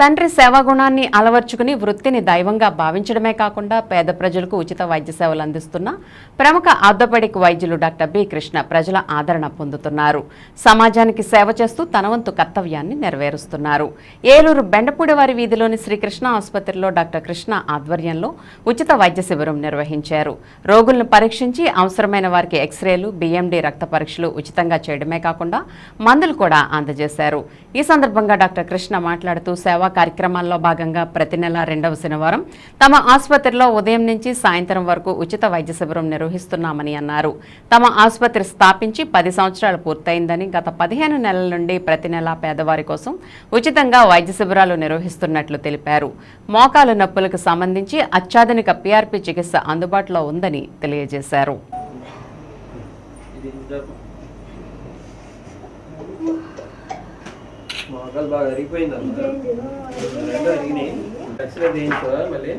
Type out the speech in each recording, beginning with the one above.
తండ్రి సేవాగుణాన్ని అలవర్చుకుని వృత్తిని దైవంగా భావించడమే కాకుండా పేద ప్రజలకు ఉచిత వైద్య సేవలు అందిస్తున్న ప్రముఖ ఆర్థోపెడిక్ వైద్యులు డాక్టర్ బి కృష్ణ ప్రజల ఆదరణ పొందుతున్నారు. సమాజానికి సేవ చేస్తూ తనవంతు కర్తవ్యాన్ని నెరవేరుస్తున్నారు. ఏలూరు బెండపూడివారి వీధిలోని శ్రీకృష్ణ ఆసుపత్రిలో డాక్టర్ కృష్ణ ఆధ్వర్యంలో ఉచిత వైద్య శిబిరం నిర్వహించారు. రోగులను పరీక్షించి అవసరమైన వారికి ఎక్స్రేలు బిఎండి రక్త పరీక్షలు ఉచితంగా చేయడమే కాకుండా మందులు కూడా అందజేశారు. ఈ సందర్భంగా డాక్టర్ కృష్ణ మాట్లాడుతూ సేవా కార్యక్రమాల్లో భాగంగా ప్రతి నెల రెండవ శనివారం తమ ఆసుపత్రిలో ఉదయం నుంచి సాయంత్రం వరకు ఉచిత వైద్య శిబిరం నిర్వహిస్తున్నామని అన్నారు. తమ ఆసుపత్రి స్థాపించి పది సంవత్సరాలు పూర్తయిందని గత పదిహేను నెలల నుండి ప్రతి నెల పేదవారి కోసం ఉచితంగా వైద్య శిబిరాలు నిర్వహిస్తున్నట్లు తెలిపారు. మోకాలు నొప్పులకు సంబంధించి అత్యాధునిక పీఆర్పీ చికిత్స అందుబాటులో ఉందని తెలియజేశారు. మోకాలు బాగా అరిగిపోయింది రెండు అరిగినాయి. ఎక్స్రే తీయించవా మళ్ళీ?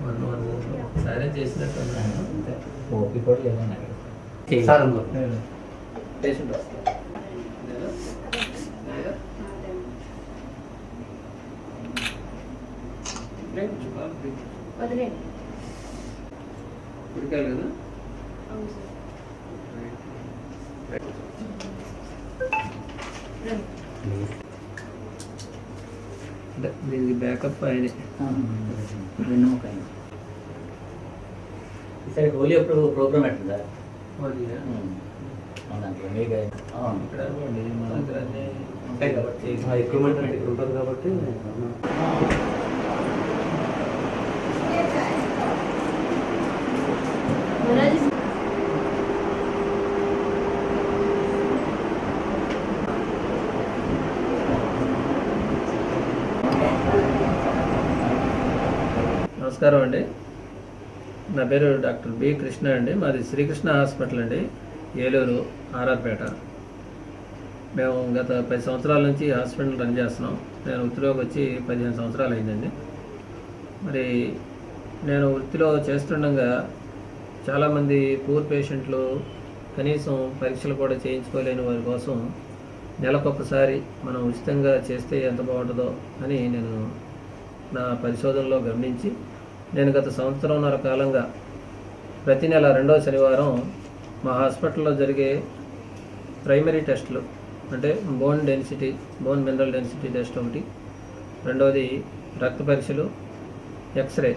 వన్ వన్ సరే చేసినట్టు. ఓపి కూడా లేదన్నా సార్ పేషెంట్ వస్తాడు ఉడకాలి కదా? దీనికి బ్యాకప్ ఆయనే. వెన్నుముక ఈసారి హోలీ అప్పుడు ప్రోగ్రామ్ ఎట్టుందా ఓన్లీనా? దాంట్లో మీకు ఇక్కడ మన దగ్గర అన్నీ ఉంటాయి కాబట్టి ఎక్విప్మెంట్ అంటే ఇక్కడ ఉంటుంది కాబట్టి నమస్కారం అండి. నా పేరు డాక్టర్ బి కృష్ణ అండి. మాది శ్రీకృష్ణ హాస్పిటల్ అండి. ఏలూరు ఆర్ఆర్పేట. మేము గత పది సంవత్సరాల నుంచి హాస్పిటల్ రన్ చేస్తున్నాం. నేను వృత్తిలోకి వచ్చి పదిహేను సంవత్సరాలు అయిందండి. మరి నేను వృత్తిలో చేస్తుండగా చాలామంది పూర్ పేషెంట్లు కనీసం పరీక్షలు కూడా చేయించుకోలేని వారి కోసం నెలకొకసారి మనం ఉచితంగా చేస్తే ఎంత బాగుంటుందో అని నేను నా పరిశోధనలో గమనించి నేను గత సంవత్సరంన్నర కాలంగా ప్రతి నెల రెండవ శనివారం మా హాస్పిటల్లో జరిగే ప్రైమరీ టెస్టులు అంటే bone density bone mineral density test ఒకటి. రెండవది రక్త పరీక్షలు ఎక్స్రే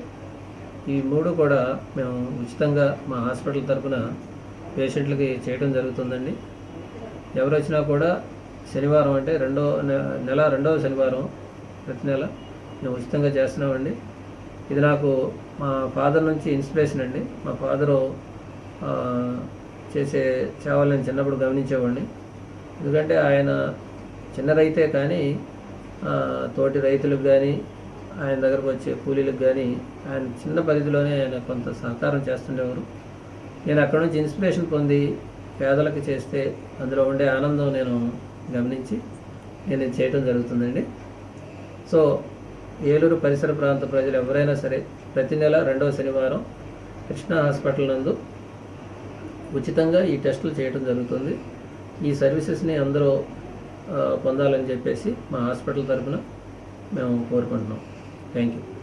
ఈ మూడు కూడా మేము ఉచితంగా మా హాస్పిటల్ తరఫున పేషెంట్లకి చేయడం జరుగుతుందండి. ఎవరు వచ్చినా కూడా శనివారం అంటే రెండో నె- నెల రెండవ శనివారం ప్రతి నెల మేము ఉచితంగా చేస్తున్నామండి. ఇది నాకు మా ఫాదర్ నుంచి ఇన్స్పిరేషన్ అండి. మా ఫాదరు చేసే సేవలు నేను చిన్నప్పుడు గమనించేవాడిని. ఎందుకంటే ఆయన చిన్న రైతే కానీ తోటి రైతులకు కానీ ఆయన దగ్గరకు వచ్చే కూలీలకు కానీ ఆయన చిన్న పరిధిలోనే ఆయన కొంత సహకారం చేస్తుండేవారు. నేను అక్కడ నుంచి ఇన్స్పిరేషన్ పొంది పేదలకు చేస్తే అందులో ఉండే ఆనందం నేను గమనించి నేను చేయటం జరుగుతుందండి. సో ఏలూరు పరిసర ప్రాంత ప్రజలు ఎవరైనా సరే ప్రతి నెల రెండవ శనివారం కృష్ణ హాస్పిటల్ నందు ఉచితంగా ఈ టెస్టులు చేయడం జరుగుతుంది. ఈ సర్వీసెస్ని అందరూ పొందాలని చెప్పేసి మా హాస్పిటల్ తరఫున మేము కోరుకుంటున్నాం. thank you.